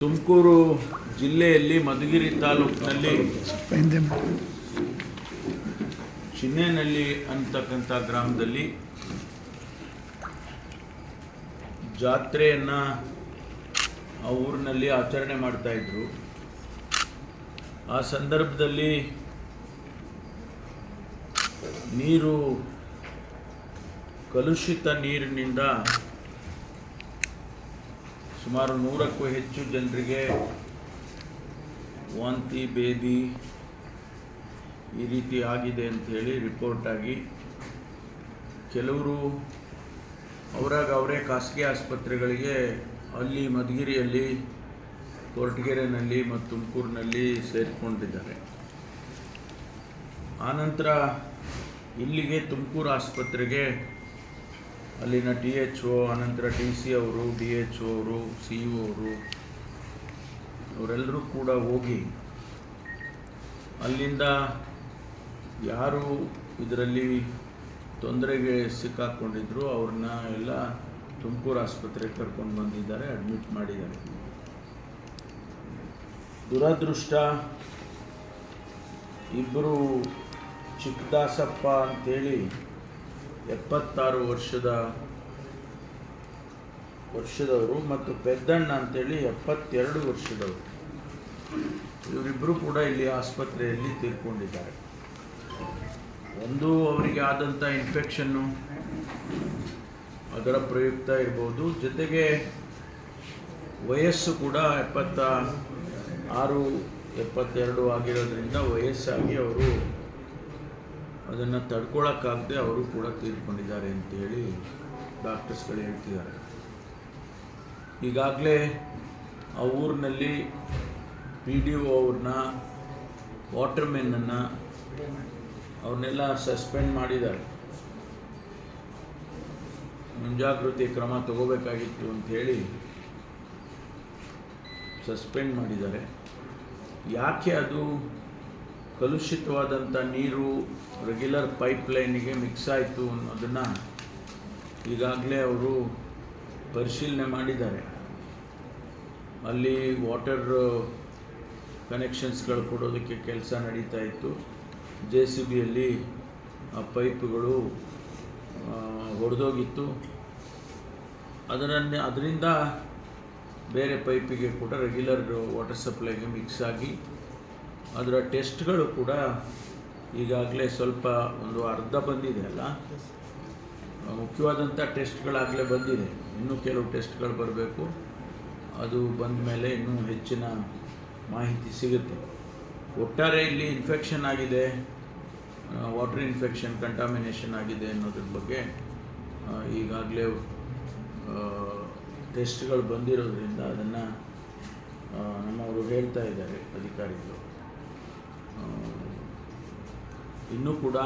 ತುಮಕೂರು ಜಿಲ್ಲೆಯಲ್ಲಿ ಮಧುಗಿರಿ ತಾಲೂಕಿನಲ್ಲಿ ಚಿನ್ನೆನಲ್ಲಿ ಅಂತಕ್ಕಂಥ ಗ್ರಾಮದಲ್ಲಿ ಜಾತ್ರೆಯನ್ನು ಆ ಊರಿನಲ್ಲಿ ಆಚರಣೆ ಮಾಡ್ತಾ ಇದ್ರು. ಆ ಸಂದರ್ಭದಲ್ಲಿ ನೀರು ಕಲುಷಿತ ನೀರಿನಿಂದ ಸುಮಾರು ನೂರಕ್ಕೂ ಹೆಚ್ಚು ಜನರಿಗೆ ವಾಂತಿ ಬೇದಿ ಈ ರೀತಿ ಆಗಿದೆ ಅಂಥೇಳಿ ರಿಪೋರ್ಟಾಗಿ ಕೆಲವರು ಅವರಾಗ ಅವರೇ ಖಾಸಗಿ ಆಸ್ಪತ್ರೆಗಳಿಗೆ ಅಲ್ಲಿ ಮಧುಗಿರಿಯಲ್ಲಿ, ಕೊರಟಗೆರೆನಲ್ಲಿ ಮತ್ತು ತುಮಕೂರಿನಲ್ಲಿ ಸೇರಿಕೊಂಡಿದ್ದಾರೆ. ಆನಂತರ ಇಲ್ಲಿಗೆ ತುಮಕೂರು ಆಸ್ಪತ್ರೆಗೆ ಅಲ್ಲಿನ ಡಿ ಎಚ್ ಒ, ಅನಂತರ ಡಿ ಸಿ ಅವರು, ಡಿ ಎಚ್ ಒ ಅವರು, ಸಿ ಇ ಅವರು, ಅವರೆಲ್ಲರೂ ಕೂಡ ಹೋಗಿ ಅಲ್ಲಿಂದ ಯಾರು ಇದರಲ್ಲಿ ತೊಂದರೆಗೆ ಸಿಕ್ಕಾಕ್ಕೊಂಡಿದ್ರು ಅವ್ರನ್ನ ಎಲ್ಲ ತುಮಕೂರು ಆಸ್ಪತ್ರೆಗೆ ಕರ್ಕೊಂಡು ಬಂದಿದ್ದಾರೆ, ಅಡ್ಮಿಟ್ ಮಾಡಿದ್ದಾರೆ. ದುರದೃಷ್ಟ ಇಬ್ಬರು ಚಿಕ್ಕದಾಸಪ್ಪ ಅಂತೇಳಿ ಎಪ್ಪತ್ತಾರು ವರ್ಷದ ವರ್ಷದವರು ಮತ್ತು ಪೆದ್ದಣ್ಣ ಅಂತೇಳಿ ಎಪ್ಪತ್ತೆರಡು ವರ್ಷದವರು. ಇವರಿಬ್ಬರು ಕೂಡ ಇಲ್ಲಿ ಆಸ್ಪತ್ರೆಯಲ್ಲಿ ತೀರ್ಕೊಂಡಿದ್ದಾರೆ. ಒಂದು ಅವರಿಗೆ ಆದಂಥ ಇನ್ಫೆಕ್ಷನ್ನು ಅದರ ಪ್ರಯುಕ್ತ ಇರ್ಬೋದು. ಜೊತೆಗೆ ವಯಸ್ಸು ಕೂಡ ಎಪ್ಪತ್ತ ಆರು, ಎಪ್ಪತ್ತೆರಡು ಆಗಿರೋದ್ರಿಂದ ವಯಸ್ಸಾಗಿ ಅವರು ಅದನ್ನು ತಡ್ಕೊಳಕ್ಕಾಗದೆ ಅವರು ಕೂಡ ತೀರ್ಕೊಂಡಿದ್ದಾರೆ ಅಂತೇಳಿ ಡಾಕ್ಟರ್ಸ್ಗಳು ಹೇಳ್ತಿದ್ದಾರೆ. ಈಗಾಗಲೇ ಆ ಊರಿನಲ್ಲಿ ಪಿ ಡಿ ಒ ಅವ್ರನ್ನ ವಾಟರ್ಮೆನ್ನನ್ನು ಅವ್ರನ್ನೆಲ್ಲ ಸಸ್ಪೆಂಡ್ ಮಾಡಿದ್ದಾರೆ. ಮುಂಜಾಗ್ರತೆ ಕ್ರಮ ತಗೋಬೇಕಾಗಿತ್ತು ಅಂಥೇಳಿ ಸಸ್ಪೆಂಡ್ ಮಾಡಿದ್ದಾರೆ. ಯಾಕೆ ಅದು ಕಲುಷಿತವಾದಂಥ ನೀರು ರೆಗ್ಯುಲರ್ ಪೈಪ್ಲೈನಿಗೆ ಮಿಕ್ಸ್ ಆಯಿತು ಅನ್ನೋದನ್ನು ಈಗಾಗಲೇ ಅವರು ಪರಿಶೀಲನೆ ಮಾಡಿದ್ದಾರೆ. ಅಲ್ಲಿ ವಾಟರ್ ಕನೆಕ್ಷನ್ಸ್ಗಳು ಕೊಡೋದಕ್ಕೆ ಕೆಲಸ ನಡೀತಾ ಇತ್ತು. ಜೆ ಸಿ ಬಿಯಲ್ಲಿ ಆ ಪೈಪ್ಗಳು ಹೊಡೆದೋಗಿತ್ತು ಅದರನ್ನೇ ಅದರಿಂದ ಬೇರೆ ಪೈಪಿಗೆ ಕೂಡ ರೆಗ್ಯುಲರ್ ವಾಟರ್ ಸಪ್ಲೈಗೆ ಮಿಕ್ಸ್ ಆಗಿ ಅದರ ಟೆಸ್ಟ್ಗಳು ಕೂಡ ಈಗಾಗಲೇ ಸ್ವಲ್ಪ ಒಂದು ಅರ್ಧ ಬಂದಿದೆ ಅಲ್ಲ? ಮುಖ್ಯವಾದಂಥ ಟೆಸ್ಟ್ಗಳಾಗಲೇ ಬಂದಿದೆ. ಇನ್ನೂ ಕೆಲವು ಟೆಸ್ಟ್ಗಳು ಬರಬೇಕು. ಅದು ಬಂದ ಮೇಲೆ ಇನ್ನೂ ಹೆಚ್ಚಿನ ಮಾಹಿತಿ ಸಿಗುತ್ತೆ. ಒಟ್ಟಾರೆ ಇಲ್ಲಿ ಇನ್ಫೆಕ್ಷನ್ ಆಗಿದೆ. ವಾಟರ್ ಇನ್ಫೆಕ್ಷನ್ ಕಂಟಾಮಿನೇಷನ್ ಆಗಿದೆ ಅನ್ನೋದ್ರ ಬಗ್ಗೆ ಈಗಾಗಲೇ ಟೆಸ್ಟ್ಗಳು ಬಂದಿರೋದ್ರಿಂದ ಅದನ್ನು ನಮ್ಮವರು ಹೇಳ್ತಾ ಇದ್ದಾರೆ ಅಧಿಕಾರಿಗಳು. ಇನ್ನೂ ಕೂಡ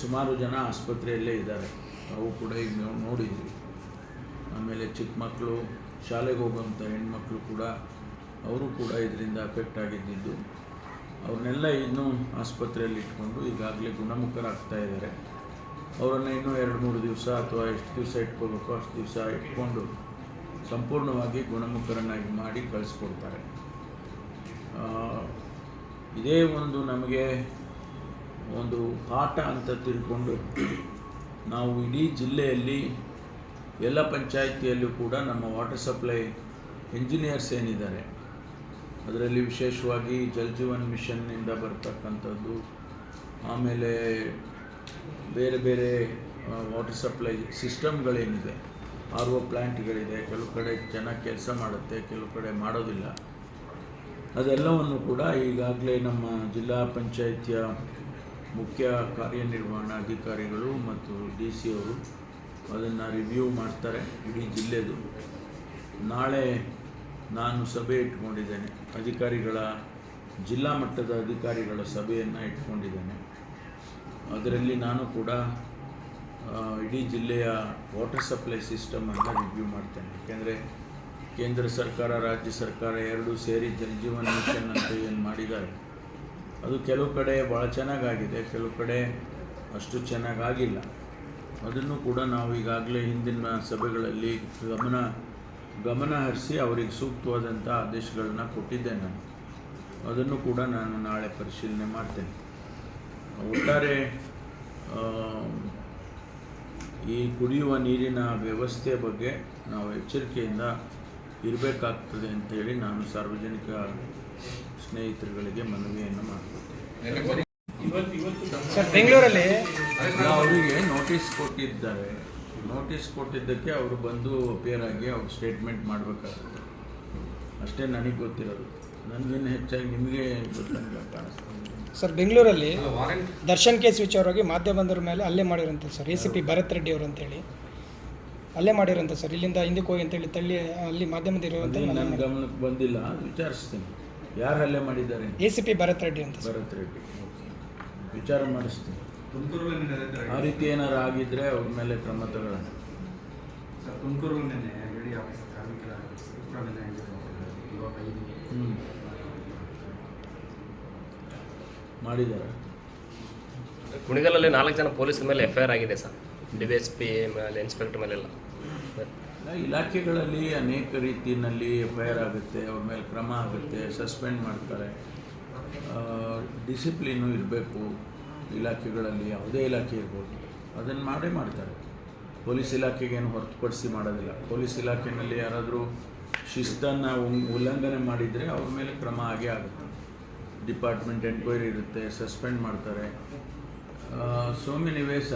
ಸುಮಾರು ಜನ ಆಸ್ಪತ್ರೆಯಲ್ಲೇ ಇದ್ದಾರೆ. ನಾವು ಕೂಡ ಈಗ ನಾವು ನೋಡಿದ್ವಿ. ಆಮೇಲೆ ಚಿಕ್ಕ ಮಕ್ಕಳು, ಶಾಲೆಗೆ ಹೋಗುವಂಥ ಹೆಣ್ಮಕ್ಳು ಕೂಡ, ಅವರು ಕೂಡ ಇದರಿಂದ ಅಫೆಕ್ಟ್ ಆಗಿದ್ದಿದ್ದು ಅವ್ರನ್ನೆಲ್ಲ ಇನ್ನೂ ಆಸ್ಪತ್ರೆಯಲ್ಲಿ ಇಟ್ಕೊಂಡು ಈಗಾಗಲೇ ಗುಣಮುಖರಾಗ್ತಾ ಇದ್ದಾರೆ. ಅವರನ್ನು ಇನ್ನೂ ಎರಡು ಮೂರು ದಿವಸ ಅಥವಾ ಎಷ್ಟು ದಿವಸ ಇಟ್ಕೋಬೇಕು ಅಷ್ಟು ದಿವಸ ಇಟ್ಕೊಂಡು ಸಂಪೂರ್ಣವಾಗಿ ಗುಣಮುಖರನ್ನಾಗಿ ಮಾಡಿ ಕಳಿಸ್ಕೊಡ್ತಾರೆ. ಇದೇ ಒಂದು ನಮಗೆ ಒಂದು ಪಾಠ ಅಂತ ತಿಳ್ಕೊಂಡು ನಾವು ಇಡೀ ಜಿಲ್ಲೆಯಲ್ಲಿ ಎಲ್ಲ ಪಂಚಾಯಿತಿಯಲ್ಲೂ ಕೂಡ ನಮ್ಮ ವಾಟರ್ ಸಪ್ಲೈ ಇಂಜಿನಿಯರ್ಸ್ ಏನಿದ್ದಾರೆ, ಅದರಲ್ಲಿ ವಿಶೇಷವಾಗಿ ಜಲ್ ಜೀವನ್ ಮಿಷನ್ನಿಂದ ಬರ್ತಕ್ಕಂಥದ್ದು, ಆಮೇಲೆ ಬೇರೆ ಬೇರೆ ವಾಟರ್ ಸಪ್ಲೈ ಸಿಸ್ಟಮ್ಗಳೇನಿದೆ ಆರ್ ಒ ಪ್ಲ್ಯಾಂಟ್ಗಳಿದೆ ಕೆಲವು ಕಡೆ ಚೆನ್ನಾಗಿ ಕೆಲಸ ಮಾಡುತ್ತೆ, ಕೆಲವು ಕಡೆ ಮಾಡೋದಿಲ್ಲ. ಅದೆಲ್ಲವನ್ನು ಕೂಡ ಈಗಾಗಲೇ ನಮ್ಮ ಜಿಲ್ಲಾ ಪಂಚಾಯಿತಿಯ ಮುಖ್ಯ ಕಾರ್ಯನಿರ್ವಹಣಾಧಿಕಾರಿಗಳು ಮತ್ತು ಡಿ ಸಿ ಅವರು ಅದನ್ನು ರಿವ್ಯೂ ಮಾಡ್ತಾರೆ ಇಡೀ ಜಿಲ್ಲೆದು. ನಾಳೆ ನಾನು ಸಭೆ ಇಟ್ಕೊಂಡಿದ್ದೇನೆ. ಅಧಿಕಾರಿಗಳ, ಜಿಲ್ಲಾ ಮಟ್ಟದ ಅಧಿಕಾರಿಗಳ ಸಭೆಯನ್ನು ಇಟ್ಕೊಂಡಿದ್ದೇನೆ. ಅದರಲ್ಲಿ ನಾನು ಕೂಡ ಇಡೀ ಜಿಲ್ಲೆಯ ವಾಟರ್ ಸಪ್ಲೈ ಸಿಸ್ಟಮನ್ನು ರಿವ್ಯೂ ಮಾಡ್ತೇನೆ. ಯಾಕೆಂದರೆ ಕೇಂದ್ರ ಸರ್ಕಾರ, ರಾಜ್ಯ ಸರ್ಕಾರ ಎರಡೂ ಸೇರಿ ಜನಜೀವನ ಜೀವನ್ ಮಿಷನ್ ಅಂತ ಏನು ಮಾಡಿದ್ದಾರೆ. ಅದು ಕೆಲವು ಕಡೆ ಭಾಳ ಚೆನ್ನಾಗಾಗಿದೆ, ಕೆಲವು ಕಡೆ ಅಷ್ಟು ಚೆನ್ನಾಗಾಗಿಲ್ಲ. ಅದನ್ನು ಕೂಡ ನಾವು ಈಗಾಗಲೇ ಹಿಂದಿನ ಸಭೆಗಳಲ್ಲಿ ಗಮನ ಗಮನ ಹರಿಸಿ ಅವರಿಗೆ ಸೂಕ್ತವಾದಂಥ ಆದೇಶಗಳನ್ನ ಕೊಟ್ಟಿದ್ದೆ ನಾನು. ಅದನ್ನು ಕೂಡ ನಾನು ನಾಳೆ ಪರಿಶೀಲನೆ ಮಾಡ್ತೇನೆ. ಒಟ್ಟಾರೆ ಈ ಕುಡಿಯುವ ನೀರಿನ ವ್ಯವಸ್ಥೆ ಬಗ್ಗೆ ನಾವು ಎಚ್ಚರಿಕೆಯಿಂದ ಇರಬೇಕಾಗ್ತದೆ ಅಂತೇಳಿ ನಾನು ಸಾರ್ವಜನಿಕ ಸ್ನೇಹಿತರುಗಳಿಗೆ ಮನವಿಯನ್ನು ಸರ್ ಬೆಂಗಳೂರಲ್ಲಿ ಅವರಿಗೆ ನೋಟಿಸ್ ಕೊಟ್ಟಿದ್ದಾರೆ. ನೋಟಿಸ್ ಕೊಟ್ಟಿದ್ದಕ್ಕೆ ಅವರು ಬಂದು ಅಪಿಯರ್ ಆಗಿ ಅವ್ರು ಸ್ಟೇಟ್ಮೆಂಟ್ ಮಾಡಬೇಕಾಗುತ್ತೆ. ಅಷ್ಟೇ ನನಗೆ ಗೊತ್ತಿರೋದು. ನನಗೇನು ಹೆಚ್ಚಾಗಿ ನಿಮಗೆ ಗೊತ್ತಂಗೆ ಕಾಣಿಸ್ತದೆ ಸರ್ ಬೆಂಗಳೂರಲ್ಲಿ ದರ್ಶನ್ ಕೇಸ್ ವಿಚಾರವಾಗಿ ಮಾಧ್ಯಮದವ್ರ ಮೇಲೆ ಹಲ್ಲೆ ಮಾಡಿರೋಂಥ sir A C P Bharat Reddy ಅವರು ಅಂತೇಳಿ ಹಲ್ಲೆ ಮಾಡಿರಂತ ಸರ್. ಇಲ್ಲಿಂದ ಹಿಂದಕ್ಕೆ ಹೋಗಿ ಅಂತೇಳಿ ತಳ್ಳಿ ಅಲ್ಲಿ ಮಾಧ್ಯಮದ ಇರುವಂತ ಅದು ನನ್ನ ಗಮನಕ್ಕೆ ಬಂದಿಲ್ಲ ವಿಚಾರಿಸ್ತೀನಿ. ಯಾರು ಹಲ್ಲೆ ಮಾಡಿದ್ದಾರೆ? A C P Bharat Reddy ಅಂತ ಸರ್. ಭರತ್ ರೆಡ್ಡಿ. ವಿಚಾರ ಮಾಡಿಸ್ತೀನಿ. ತುಮಕೂರಲ್ಲಿ ಆ ರೀತಿ ಏನಾರು ಆಗಿದ್ರೆ ಅವ್ರ ಮೇಲೆ ಕ್ರಮ ತಗೊಳ್ಳೋಣ. ಸರ್ ತುಮಕೂರಲ್ಲಿ ಆಫೀಸ್ ಕಾರ್ಮಿಕರ ಇವಾಗ ಹ್ಞೂ ಮಾಡಿದ್ದಾರೆ ಕುಣಿಗಲಲ್ಲಿ ನಾಲ್ಕು ಜನ ಪೊಲೀಸ್ ಮೇಲೆ ಎಫ್ ಐ ಆರ್ ಆಗಿದೆ ಸರ್. ಡಿ ಎಸ್ ಪಿ ಮೇಲೆ ಇನ್ಸ್ಪೆಕ್ಟರ್ ಮೇಲೆಲ್ಲ. ಇಲಾಖೆಗಳಲ್ಲಿ ಅನೇಕ ರೀತಿಯಲ್ಲಿ ಎಫ್ ಐ ಆರ್ ಆಗುತ್ತೆ, ಅವ್ರ ಮೇಲೆ ಕ್ರಮ ಆಗುತ್ತೆ, ಸಸ್ಪೆಂಡ್ ಮಾಡ್ತಾರೆ. ಡಿಸಿಪ್ಲಿನು ಇರಬೇಕು. ಇಲಾಖೆಗಳಲ್ಲಿ ಯಾವುದೇ ಇಲಾಖೆ ಇರ್ಬೋದು. ಅದನ್ನು ಮಾಡೇ ಮಾಡ್ತಾರೆ. ಪೊಲೀಸ್ ಇಲಾಖೆಗೇನು ಹೊರತುಪಡಿಸಿ ಮಾಡೋದಿಲ್ಲ. ಪೊಲೀಸ್ ಇಲಾಖೆಯಲ್ಲಿ ಯಾರಾದರೂ ಶಿಸ್ತನ್ನು ಉಲ್ಲಂಘನೆ ಮಾಡಿದರೆ ಅವ್ರ ಮೇಲೆ ಕ್ರಮ ಆಗೇ ಆಗುತ್ತೆ. ಡಿಪಾರ್ಟ್ಮೆಂಟ್ ಎನ್ಕ್ವೈರಿ ಇರುತ್ತೆ, ಸಸ್ಪೆಂಡ್ ಮಾಡ್ತಾರೆ. So many ways